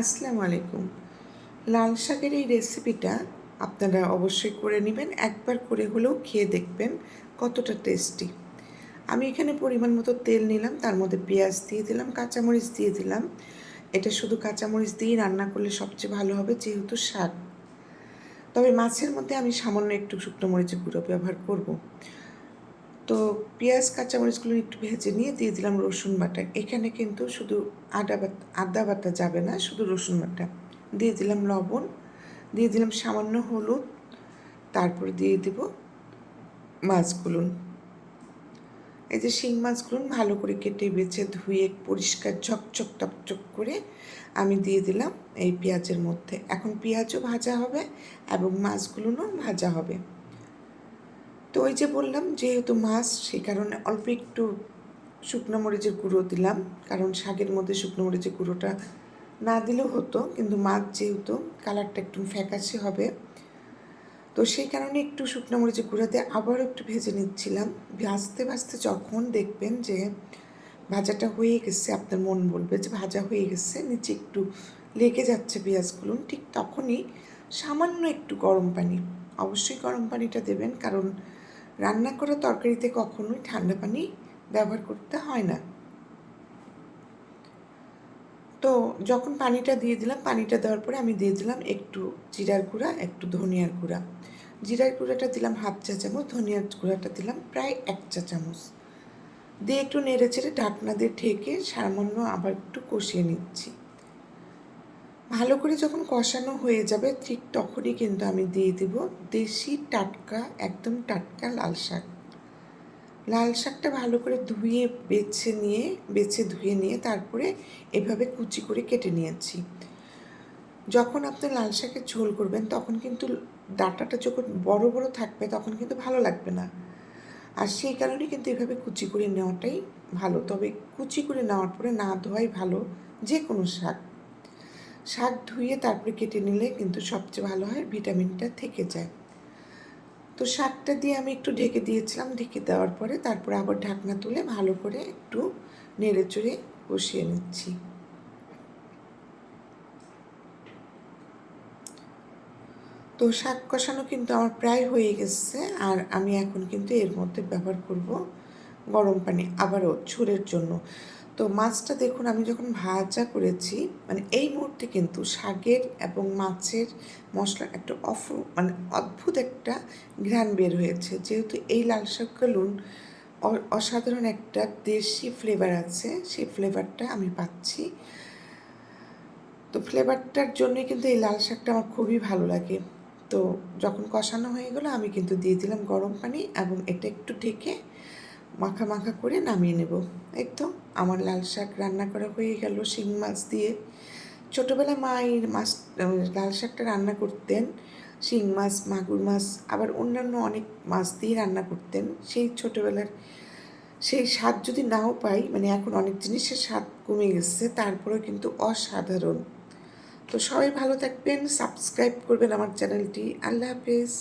আসসালামু আলাইকুম। লাল শাকের এই রেসিপিটা আপনারা অবশ্যই করে নেবেন। একবার করে হলেও খেয়ে দেখবেন কতটা টেস্টি আমি এখানে পরিমাণ মতো তেল নিলাম, তার মধ্যে পেঁয়াজ দিয়ে দিলাম, কাঁচামরিচ দিয়ে দিলাম। এটা শুধু কাঁচামরিচ দিয়েই রান্না করলে সবচেয়ে ভালো হবে যেহেতু শাক। তবে মাছের মধ্যে আমি সামান্য একটু শুকনো মরিচের গুঁড়ো ব্যবহার করব। তো পেঁয়াজ কাঁচামরিচগুলো একটু ভেজে নিয়ে দিয়ে দিলাম রসুন বাটা। এখানে কিন্তু শুধু আদা বাটা আদা বাটা যাবে না, শুধু রসুন বাটা। দিয়ে দিলাম লবণ, দিয়ে দিলাম সামান্য হলুদ, তারপর দিয়ে দিব মাছগুলো। এই যে শিং মাছগুলো ভালো করে কেটে বেছে ধুয়ে পরিষ্কার ঝকঝক টকচক করে আমি দিয়ে দিলাম এই পেঁয়াজের মধ্যে। এখন পেঁয়াজও ভাজা হবে এবং মাছগুলোও ভাজা হবে। তো ওই যে বললাম, যেহেতু মাছ সেই কারণে অল্প একটু শুকনো মরিচের গুঁড়ো দিলাম। কারণ শাকের মধ্যে শুকনো মরিচের গুঁড়োটা না দিলেও হতো, কিন্তু মাছ যেহেতু কালারটা একটু ফ্যাকাশে হবে। তো সেই কারণে একটু শুকনো মরিচের গুঁড়ো দিয়ে আবারও একটু ভেজে নিচ্ছিলাম। ভাজতে ভাজতে যখন দেখবেন যে ভাজাটা হয়ে গেছে, আপনার মন বলবে যে ভাজা হয়ে গেছে, নিচে একটু লেগে যাচ্ছে পেঁয়াজগুলো, ঠিক তখনই সামান্য একটু গরম পানি। অবশ্যই গরম পানিটা দেবেন, কারণ রান্না করা তরকারিতে কখনোই ঠান্ডা পানি ব্যবহার করতে হয় না। তো যখন পানিটা দিয়ে দিলাম, পানিটা দেওয়ার পরে আমি দিয়ে দিলাম একটু জিরার গুঁড়া, একটু ধনিয়ার গুঁড়া। জিরার গুঁড়াটা দিলাম হাফ চা চামচ, ধনিয়ার গুঁড়াটা দিলাম প্রায় এক চা চামচ। দিয়ে একটু নেড়ে চেড়ে ঢাকনা দিয়ে ঢেকে সামান্য আবার একটু কষিয়ে নিচ্ছি। ভালো করে যখন কষানো হয়ে যাবে, ঠিক তখনই কিন্তু আমি দিয়ে দিব দেশি টাটকা, একদম টাটকা লাল শাক। লাল শাকটা ভালো করে ধুয়ে, বেছে নিয়ে, বেছে ধুয়ে নিয়ে তারপরে এভাবে কুচি করে কেটে নিয়েছি। যখন আপনি লাল শাকের ঝোল করবেন, তখন কিন্তু ডাটাটা যখন বড় বড় থাকবে, তখন কিন্তু ভালো লাগবে না। আর সেই কারণে কিন্তু এভাবে কুচি করে নেওয়াটাই ভালো। তবে কুচি করে নেওয়ার পরে না ধোয়াই ভালো যে কোনো শাক। শাক ধুয়ে তারপরে কেটে নিলে কিন্তু সবচেয়ে ভালো হয়, ভিটামিনটা থেকে যায়। তো শাকটা দিয়ে আমি একটু ঢেকে দিয়েছিলাম, ঢেকে দেওয়ার পরে তারপরে আবার ঢাকনা তুলে ভালো করে একটু নেড়ে চড়ে কষিয়ে নিচ্ছি। তো শাক কষানো কিন্তু আমার প্রায় হয়ে গেছে, আর আমি এখন কিন্তু এর মধ্যে ব্যবহার করব গরম পানি আবারও ঝোলের জন্য। তো মাছটা দেখুন, আমি যখন ভাজা করেছি মানে এই মুহূর্তে কিন্তু শাকের এবং মাছের মশলার একটা অফ মানে অদ্ভুত একটা ঘ্রাণ বের হয়েছে। যেহেতু এই লাল শাকগুলো অসাধারণ একটা দেশি ফ্লেভার আছে, সেই ফ্লেভারটা আমি পাচ্ছি। তো ফ্লেভারটার জন্যই কিন্তু এই লাল শাকটা আমার খুবই ভালো লাগে। তো যখন কষানো হয়ে গেলো, আমি কিন্তু দিয়ে দিলাম গরম পানি এবং এটা একটু ঢেকে মাখা মাখা করে নামিয়ে নেব। এই তো আমার লাল শাক রান্না করা হয়ে গেল শিং মাছ দিয়ে। ছোটোবেলা মা এই মাছ লাল শাকটা রান্না করতেন। শিং মাছ, মাগুর মাছ, আবার অন্যান্য অনেক মাছ দিয়ে রান্না করতেন। সেই ছোটোবেলার সেই স্বাদ যদি নাও পাই মানে এখন অনেক জিনিসের স্বাদ কমে গেছে, তারপরেও কিন্তু অসাধারণ। তো সবাই ভালো থাকবেন, সাবস্ক্রাইব করবেন আমার চ্যানেলটি। আল্লাহ হাফেজ।